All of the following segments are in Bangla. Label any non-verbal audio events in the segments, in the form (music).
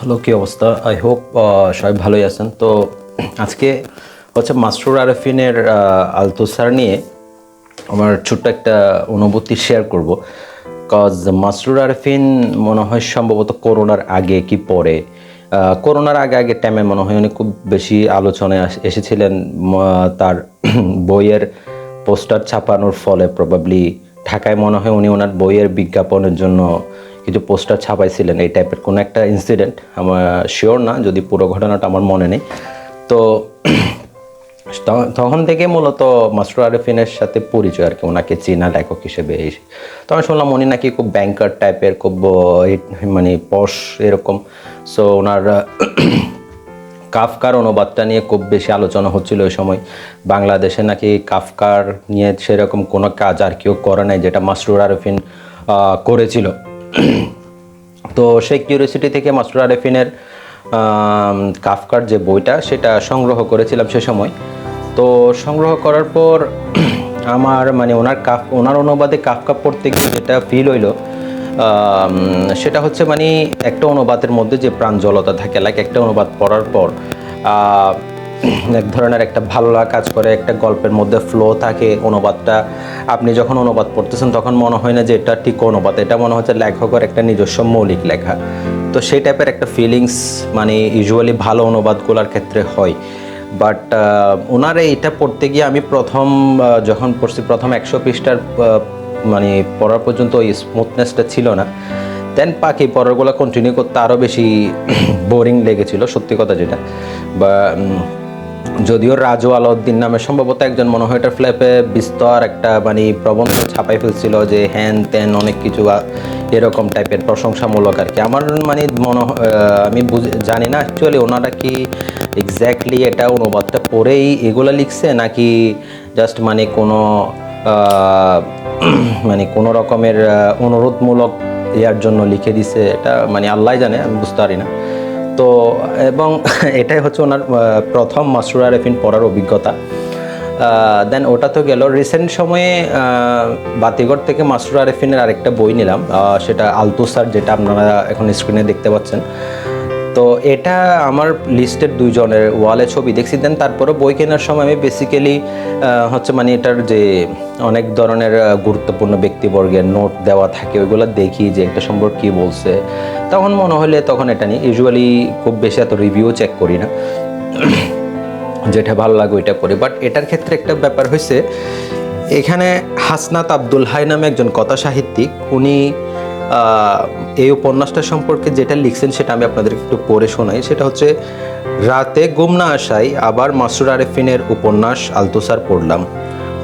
হ্যালো, কী অবস্থা? আই হোপ সবাই ভালোই আছেন। তো আজকে হচ্ছে মাস্টুর আরফিনের আলতোসার নিয়ে আমার ছোট্ট একটা অনুভূতি শেয়ার করব। কজ মাসরুর আরফিন মনে হয় সম্ভবত করোনার আগে কি পরে। করোনার আগে আগে টাইমে মনে হয় উনি খুব বেশি আলোচনায় এসেছিলেন। তার (clears throat) বইয়ের পোস্টার ছাপানোর ফলে প্রবাবলি ঢাকায় মনে হয় উনি ওনার বইয়ের বিজ্ঞাপনের জন্য কিছু পোস্টার ছাপাইছিলেন, এই টাইপের কোনো একটা ইনসিডেন্ট আমার শিওর না, যদি পুরো ঘটনাটা আমার মনে নেই। তো (clears throat) তখন থেকে মূলত মাস্টার আরেফিনের সাথে পরিচয় আর কি, ওনাকে চেনা লেখক হিসেবে এই- তখন শুনলাম উনি নাকি খুব ব্যাংকার টাইপের খুব মানে পশ এরকম। সো ওনার (clears throat) কাফকার অনুবাদটা নিয়ে খুব বেশি আলোচনা হচ্ছিল ওই সময়। বাংলাদেশে নাকি কাফকার নিয়ে সেরকম কোনো কাজ আর কেউ করে নাই, যেটা মাসরুর আরফিন করেছিল। (clears throat) তো সেই কিউরিয়াসিটি থেকে মাস্টার আরেফিনের কাফকার যে বইটা, সেটা সংগ্রহ করেছিলাম সে সময়। তো সংগ্রহ করার পর (clears throat) আমার মানে ওনার কাফ, ওনার অনুবাদে কাফকা পড়তে গিয়ে যেটা ফিল হইল সেটা হচ্ছে মানে একটা অনুবাদের মধ্যে যে প্রাঞ্জলতা থাকে লাইক একটা অনুবাদ পড়ার পর (clears throat) এক ধরনের একটা ভালো লাগা কাজ করে, একটা গল্পের মধ্যে ফ্লো থাকে, অনুবাদটা। আপনি যখন অনুবাদ পড়তেছেন, তখন মনে হয় না যে এটা ঠিক অনুবাদ, এটা মনে হচ্ছে লেখকের একটা নিজস্ব মৌলিক লেখা। তো সেই টাইপের একটা ফিলিংস মানে ইউজুয়ালি ভালো অনুবাদগুলোর ক্ষেত্রে হয়। বাট ওনার এইটা পড়তে গিয়ে আমি প্রথম যখন পড়ছি, প্রথম একশো পৃষ্ঠার মানে পড়ার পর্যন্ত ওই স্মুথনেসটা ছিল না। দেন বাকি পরেরগুলো কন্টিনিউ করতে আরও বেশি (clears throat) বোরিং লেগেছিল, সত্যি কথা যেটা। বা যদিও রাজু আলাউদ্দিন নামে সম্ভবত একজন মনে হয় ফ্ল্যাপে বিস্তর একটা মানে প্রবন্ধ ছাপাই ফেলছিল যে হ্যান ত্যান অনেক কিছু এরকম টাইপের প্রশংসামূলক আর কি। আমার মানে মনে আমি জানি না অ্যাকচুয়ালি ওনারা কি এক্স্যাক্টলি এটা অনুবাদটা পড়েই এগুলো লিখছে নাকি জাস্ট মানে কোনো (clears throat) মানে কোনো রকমের অনুরোধমূলক ইয়ার জন্য লিখে দিছে এটা মানে আল্লাহ জানে, আমি বুঝতে পারি না। তো, এবং (laughs) এটাই হচ্ছে ওনার প্রথম মাসুরা আরেফিন পড়ার অভিজ্ঞতা। দেন ওটা তো গেল। রিসেন্ট সময়ে বাতিগড় থেকে মাসুর আরেফিনের আরেকটা বই নিলাম। সেটা আলতুসার, যেটা আপনারা এখন স্ক্রিনে দেখতে পাচ্ছেন। তো এটা আমার লিস্টের দুইজনের ওয়ালে ছবি দেখছি। দেন তারপরে বই কেনার সময় আমি বেসিক্যালি হচ্ছে মানে এটার যে অনেক ধরনের গুরুত্বপূর্ণ ব্যক্তিবর্গের নোট দেওয়া থাকে, ওইগুলো দেখি যে একটা সম্পর্কে কী বলছে। তখন মনে হলে তখন এটা নিয়ে ইউজুয়ালি খুব বেশি এত রিভিউ চেক করি না। (clears throat) যেটা ভালো লাগে ওইটা করি। বাট এটার ক্ষেত্রে একটা ব্যাপার হয়েছে এখানে হাসনাত আব্দুল হাই নামে একজন কথা সাহিত্যিক উনি এই উপন্যাসটা সম্পর্কে যেটা লিখছেন সেটা আমি আপনাদের একটু পড়ে শোনাই। সেটা হচ্ছে, রাতে গুম না আসায় আবার মাসুর আরেফিনের উপন্যাস আলতুসার পড়লাম।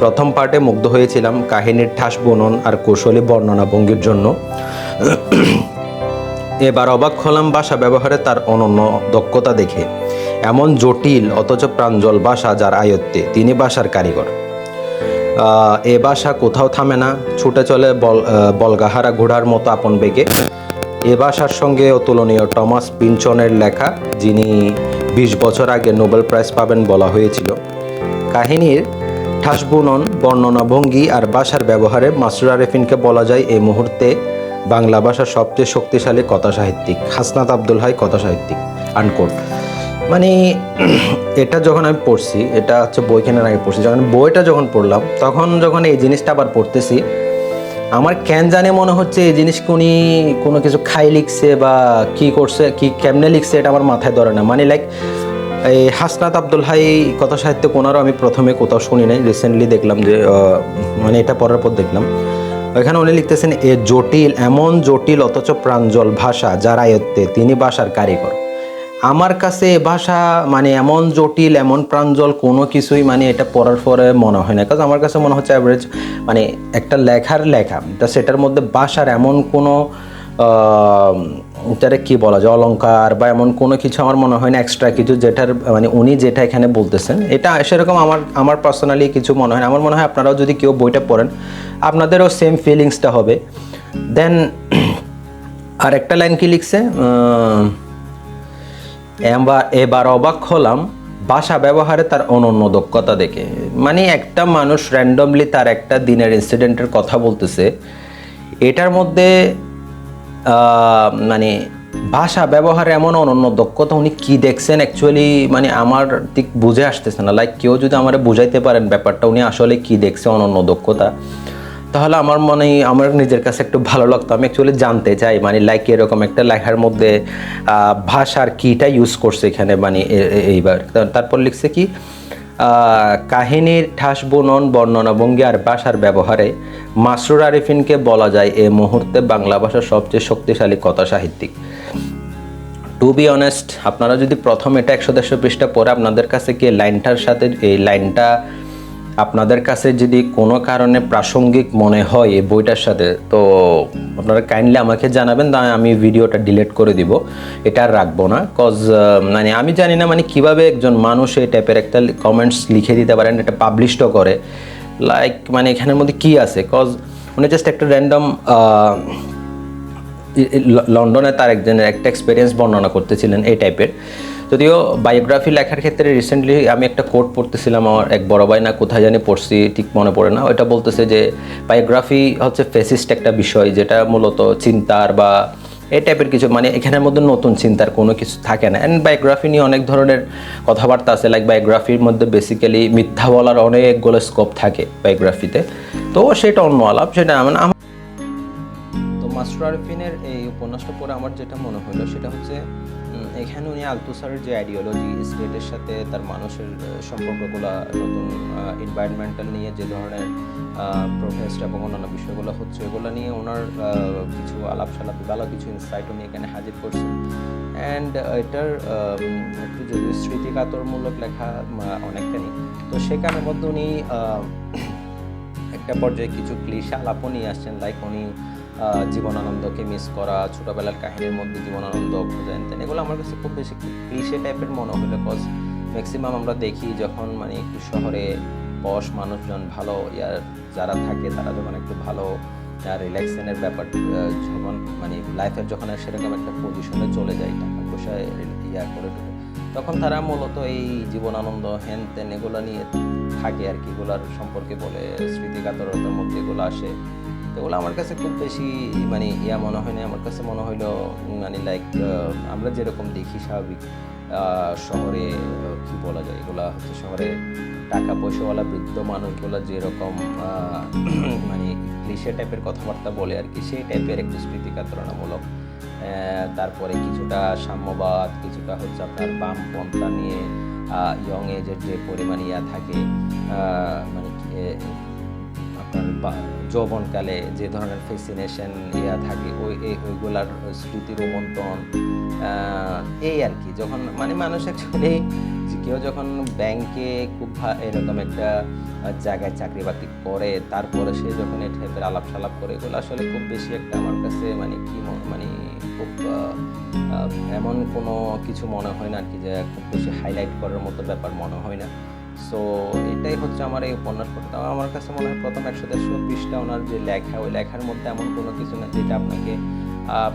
প্রথম পার্টে মুগ্ধ হয়েছিলাম কাহিনীর ঠাস বনন আর কৌশলী বর্ণনা ভঙ্গির জন্য। এবার অবাক হলাম ভাষা ব্যবহারে তার অনন্য দক্ষতা দেখে। এমন জটিল অথচ প্রাঞ্জল ভাষা যার আয়ত্তে তিনি ভাষার কারিগর। এ ভাষা কোথাও থামে না। ছুটে চলে বল বলগাহারা ঘোড়ার মতো আপন বেগে। এ ভাষার সঙ্গে অতুলনীয় টমাস পিনচনের লেখা, যিনি বিশ বছর আগে নোবেল প্রাইজ পাবেন বলা হয়েছিল। কাহিনীর ঠাস বুনন, বর্ণনা ভঙ্গি আর ভাষার ব্যবহারে মাসুর আরেফিনকে বলা যায় এই মুহূর্তে বাংলা ভাষার সবচেয়ে শক্তিশালী কথা সাহিত্যিক হাসনাত আব্দুল হাই কথা সাহিত্যিক আনকোট। মানে এটা যখন আমি পড়ছি, এটা হচ্ছে বই কেনার আগে পড়ছি, যখন বইটা যখন পড়লাম, তখন যখন এই জিনিসটা আবার পড়তেছি, আমার কেন জানে মনে হচ্ছে এই জিনিস উনি কোনো কিছু খাই লিখছে বা কি করছে, কি কেমনে লিখছে এটা আমার মাথায় ধরে না। মানে লাইক এই হাসনাত আব্দুল হাই কথা সাহিত্য কোনারও আমি প্রথমে কোথাও শুনি নাই রিসেন্টলি দেখলাম যে মানে এটা পড়ার পর দেখলাম। এখানে উনি লিখতেছেন, এ জটিল, এমন জটিল অথচ প্রাঞ্জল ভাষা যার আয়ত্তে তিনি ভাষার কারিগর। আমার কাছে ভাষা মানে এমন জটিল, এমন প্রাঞ্জল, কোনো কিছুই মানে এটা পড়ার পরে মনে হয় না। কারণ আমার কাছে মনে হচ্ছে অ্যাভারেজ মানে একটা লেখার লেখা, তা সেটার মধ্যে ভাষার এমন কোনো এটারে কি বলা যায়, অলংকার বা এমন কোনো কিছু আমার মনে হয় না এক্সট্রা কিছু যেটার মানে উনি যেটা এখানে বলতেছেন। এটা সেরকম আমার আমার পার্সোনালি কিছু মনে হয় না। আমার মনে হয় আপনারাও যদি কেউ বইটা পড়েন, আপনাদেরও সেম ফিলিংসটা হবে। দেন আর একটা লাইন কি লিখছে? এবার অবাক হলাম, ভাষা ব্যবহারে তার অনন্য দক্ষতা দেখে। মানে একটা মানুষ র্যান্ডমলি তার একটা দিনের ইনসিডেন্টের কথা বলতেছে, এটার মধ্যে মানে ভাষা ব্যবহারে এমন অনন্য দক্ষতা উনি কি দেখছেন অ্যাকচুয়ালি মানে আমার ঠিক বুঝে আসতেছে না। লাইক কেউ যদি আমার বুঝাইতে পারেন ব্যাপারটা, উনি আসলে কি দেখছে অনন্য দক্ষতা? তাহলে আমার মনে আমার নিজের কাছে একটু ভালো লাগতো। আমি অ্যাকচুয়ালি জানতে চাই মানে লাইক এরকম একটা লেখার মধ্যে ভাষার কিটা ইউজ করছে এখানে মানে এইবার। তারপর লিখছে কি কাহিনীর ঠাস বুনন, বর্ণনা ভঙ্গি আর ভাষার ব্যবহারে মাসরুর আরিফিনকে বলা যায় এ মুহূর্তে বাংলা ভাষার সবচেয়ে শক্তিশালী কথা সাহিত্যিক। টু বি অনেস্ট আপনারা যদি প্রথম এটা একশো দেড়শো পৃষ্ঠা পড়ে, আপনাদের কাছে কি লাইনটার সাথে, এই লাইনটা আপনাদের কাছে যদি কোনো কারণে প্রাসঙ্গিক মনে হয় এই বইটার সাথে, তো আপনারা কাইন্ডলি আমাকে জানাবেন তা আমি ভিডিওটা ডিলিট করে দিব। এটা আর রাখব না কজ মানে আমি জানি না মানে কীভাবে একজন মানুষ এই টাইপের একটা কমেন্টস লিখে দিতে পারেন, এটা পাবলিশও করে। লাইক মানে এখানের মধ্যে কি আছে? কজ উনি জাস্ট একটা র্যান্ডম লন্ডনে তার একজনের একটা এক্সপিরিয়েন্স বর্ণনা করতেছিলেন এই টাইপের যদিও বায়োগ্রাফি লেখার ক্ষেত্রে রিসেন্টলি আমি একটা কোট পড়তেছিলাম, আমার এক বড় ভাই না কোথায় জানি পড়ছি, ঠিক মনে পড়ে না। ওইটা বলতেছে যে বায়োগ্রাফি হচ্ছে ফেসিস্ট একটা বিষয়, যেটা মূলত চিন্তার বা এই টাইপের কিছু মানে এখানের মধ্যে নতুন চিন্তার কোনো কিছু থাকে না। অ্যান্ড বায়োগ্রাফি নিয়ে অনেক ধরনের কথাবার্তা আছে লাইক বায়োগ্রাফির মধ্যে বেসিক্যালি মিথ্যা বলার অনেকগুলো স্কোপ থাকে বায়োগ্রাফিতে তো সেটা অন্য আলাপ, সেটা মানে আমার তো মাস্টার আরফিনের এই উপন্যাসটা পড়ে আমার যেটা মনে হলো, সেটা হচ্ছে এখানে উনি আলতুসারের যে আইডিওলজি স্টেটের সাথে তার মানুষের সম্পর্কগুলো, নতুন এনভায়রনমেন্টাল নিয়ে যে ধরনের প্রোটেস্ট এবং অন্যান্য বিষয়গুলো হচ্ছে, এগুলো নিয়ে ওনার কিছু আলাপ সালাপ ভালো কিছু ইনসাইট উনি এখানে হাজির করছেন। অ্যান্ড এটার একটু যদি স্মৃতিকাতরমূলক লেখা অনেকখানি তো সেখানের মধ্যে উনি একটা পর্যায়ে কিছু ক্লিশে আলাপও নিয়ে আসছেন লাইক উনি জীবনানন্দকে মিস করা, ছোটবেলার কাহিনীর মধ্যে জীবনানন্দ খুঁজেন তেন এগুলো আমার কাছে খুব বেশি ক্লিশে টাইপের মনে হলো কজ ম্যাক্সিমাম আমরা দেখি যখন মানে একটু শহরে বস মানুষজন ভালো, ইয়ার যারা থাকে তারা যখন একটু ভালো রিল্যাক্সেনের ব্যাপার যখন মানে লাইফের যখন সেরকম একটা পজিশনে চলে যায়, টাকা পয়সা ইয়া করে তখন তারা মূলত এই জীবনানন্দ, হেন তেন এগুলো নিয়ে থাকে আর কি, এগুলার সম্পর্কে বলে, স্মৃতিকাতরতার মধ্যে এগুলো আসে। তো এগুলো আমার কাছে খুব বেশি মানে ইয়া মনে হয় না আমার কাছে মনে হইল মানে লাইক আমরা যেরকম দেখি স্বাভাবিক শহরে কি বলা যায় এগুলা হচ্ছে শহরে টাকা পয়সাওয়ালা বৃদ্ধ মানুষগুলো যেরকম (clears throat) মানে ক্লিশে টাইপের কথাবার্তা বলে আর কি সেই টাইপের একটু স্মৃতিকাতরণামূলক আহ, তারপরে কিছুটা সাম্যবাদ কিছুটা হচ্ছে আপনার বামপন্থা নিয়ে ইয়ং এজের যে পরিমাণ ইয়া থাকে মানে বা- যৌবনকালে যে ধরনের ফেসিনেশন ইয়া থাকে ওই ওইগুলার স্মৃতি রোমন্থন আহ, এই আর কি। যখন মানে মানুষ অ্যাকচুয়ালি কেউ যখন ব্যাংকে খুব এরকম একটা জায়গায় চাকরি বাকরি করে তারপরে সে যখন এই টাইপের আলাপ সালাপ করে এগুলো আসলে খুব বেশি একটা আমার কাছে মানে কি মানে খুব এমন কোনো কিছু মনে হয় না আর কি যে খুব বেশি হাইলাইট করার মতো ব্যাপার মনে হয় না। সো এটাই হচ্ছে আমার এই উপন্যাস পড়তে আমার কাছে মনে হয় প্রথম একশো দেড়শো পৃষ্ঠা ওনার যে লেখা, ওই লেখার মধ্যে এমন কোনো কিছু না যেটা আপনাকে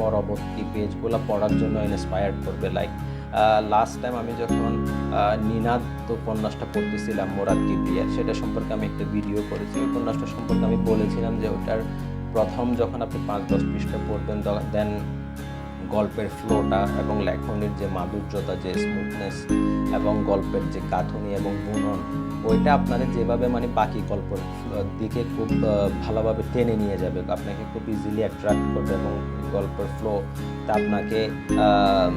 পরবর্তী পেজগুলো পড়ার জন্য ইন্সপায়ার্ড করবে। লাইক লাস্ট টাইম আমি যখন নিনাদ উপন্যাসটা পড়তেছিলাম, মোরাদ কিপ্রিয়ার সেটা সম্পর্কে আমি একটা ভিডিও করেছি। ওই উপন্যাসটা সম্পর্কে আমি বলেছিলাম যে ওটার প্রথম যখন আপনি পাঁচ দশ পৃষ্ঠা পড়বেন দেন গল্পের ফ্লোটা এবং লেখনের যে মাধুর্যতা, যে স্মুথনেস এবং গল্পের যে গাঁথনি এবং বুনন, ওইটা আপনাদের যেভাবে মানে বাকি গল্পের দিকে খুব ভালোভাবে টেনে নিয়ে যাবে। আপনাকে খুব ইজিলি অ্যাট্রাক্ট করবে এবং গল্পের ফ্লো তা আপনাকে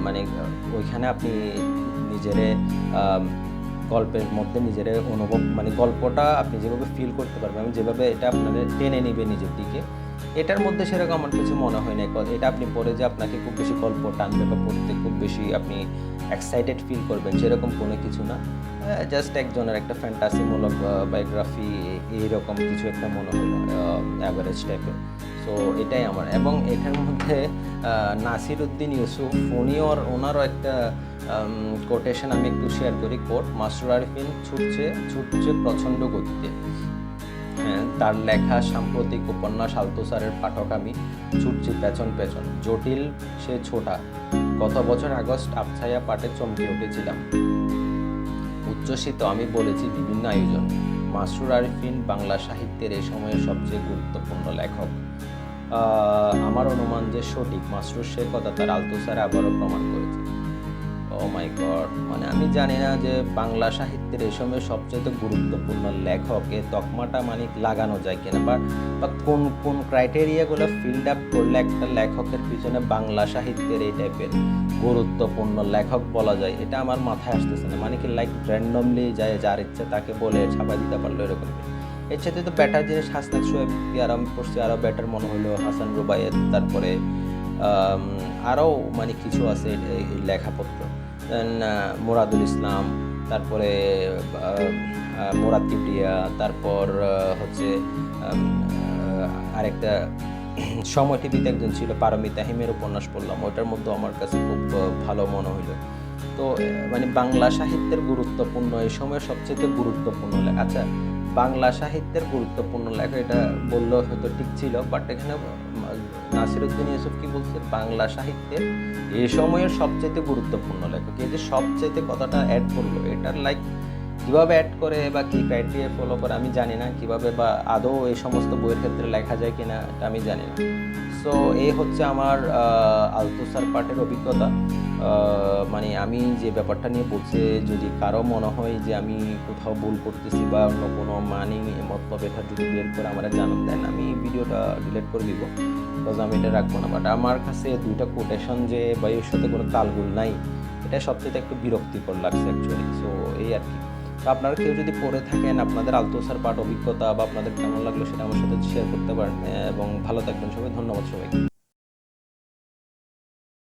মানে ওইখানে আপনি নিজেরে গল্পের মধ্যে নিজের অনুভব মানে গল্পটা আপনি যেভাবে ফিল করতে পারবেন এবং যেভাবে এটা আপনাদের টেনে নিবে নিজের দিকে এটার মধ্যে সেরকম আমার কিছু মনে হয় না এটা আপনি পড়ে যে আপনাকে খুব বেশি গল্প টানবে বা পড়তে খুব বেশি আপনি এক্সাইটেড ফিল করবেন, সেরকম কোনো কিছু না। জাস্ট একজনের একটা ফ্যান্টাসিমূলক বায়োগ্রাফি এইরকম কিছু একটা মনে হলো অ্যাভারেজ টাইপের সো এটাই আমার। এবং এটার মধ্যে নাসির উদ্দিন ইউসুফ উনি ওর ওনারও একটা কোটেশন আমি একটু শেয়ার করি। কোট মাস্টার আরিফিন ছুটছে ছুটছে প্রচণ্ড গতিতে। তার লেখা, সাম্প্রতিক উপন্যাস আলতোসারের পাঠক আমি, ছুটছি পেছন পেছন। জটিল, সে ছোটা। গত বছর আগস্ট আবছায়া পাঠে চমকে উঠেছিলাম। উচ্ছ্বসিত আমি বলেছি বিভিন্ন আয়োজন। মাসরুর আরিফিন বাংলা সাহিত্যের এ সময়ের সবচেয়ে গুরুত্বপূর্ণ লেখক। আমার অনুমান যে সঠিক, মাসরুর সে কথা তার আলতু স্যার আবারও প্রমাণ করেছে। মাই গড মানে আমি জানি না যে বাংলা সাহিত্যের এই সময় সবচেয়ে গুরুত্বপূর্ণ লেখক তকমাটা মানে লাগানো যায় কিনা বা বা কোন কোন ক্রাইটেরিয়াগুলো ফিল্ড আপ করলে একটা লেখকের পিছনে বাংলা সাহিত্যের এই টাইপের গুরুত্বপূর্ণ লেখক বলা যায়? এটা আমার মাথায় আসতেছে না। মানে কি লাইক র্যান্ডমলি যায়, যার ইচ্ছে তাকে বলে ছাপাই দিতে পারল এরকম। এর সাথে তো ব্যাটার জিনিস, হাসনাত সোহেব কি আর আমি পড়ছি আরও ব্যাটার মনে হলো। হাসান রুবায়েত, তারপরে আরও মানে কিছু আছে লেখাপত্র। মুরাদুল ইসলাম, তারপরে মুরাদ কিবরিয়া, তারপর হচ্ছে আরেকটা (clears throat) সময় টিভিতে একজন ছিল, পারমিতা হিমের উপন্যাস পড়লাম। ওটার মধ্যে আমার কাছে খুব ভালো মনে হইল। তো মানে বাংলা সাহিত্যের গুরুত্বপূর্ণ, এই সময় সবচেয়ে গুরুত্বপূর্ণ লেখা আচ্ছা বাংলা সাহিত্যের গুরুত্বপূর্ণ লেখা, এটা বললেও হয়তো ঠিক ছিল বাট এখানে নাসিরুদ্দিন ইউসুফ কি বলছে? বাংলা সাহিত্যের এ সময়ের সবচেয়ে গুরুত্বপূর্ণ লেখক। এই যে সবচেয়ে কথাটা অ্যাড করল এটার লাইক কীভাবে অ্যাড করে বা কী ক্রাইটেরিয়া ফলো করে আমি জানি না, কীভাবে বা আদৌ এই সমস্ত বইয়ের ক্ষেত্রে লেখা যায় কিনা, এটা আমি জানি না। সো এই হচ্ছে আমার আলতুসার পাঠের অভিজ্ঞতা। মানে আমি যে ব্যাপারটা নিয়ে বলছে, যদি কারও মনে হয় যে আমি কোথাও ভুল করতেছি বা অন্য কোনো মানি মতলব এটা যদি বের করে আমার জানান, দেন আমি ভিডিওটা ডিলিট করে দিব। বিকজ আমি এটা রাখব না। বাট আমার কাছে দুইটা কোটেশন যে বা এর সাথে কোনো তালগুল নাই, এটা সবচেয়ে একটু বিরক্তিকর লাগছে অ্যাকচুয়ালি সো এই আর কি। তো আপনারা কেউ যদি পড়ে থাকেন, আপনাদের আলতোসার পাঠ অভিজ্ঞতা বা আপনাদের কেমন লাগল সেটা আমার সাথে শেয়ার করতে পারেন। এবং ভালো থাকবেন সবাই। ধন্যবাদ সবাইকে।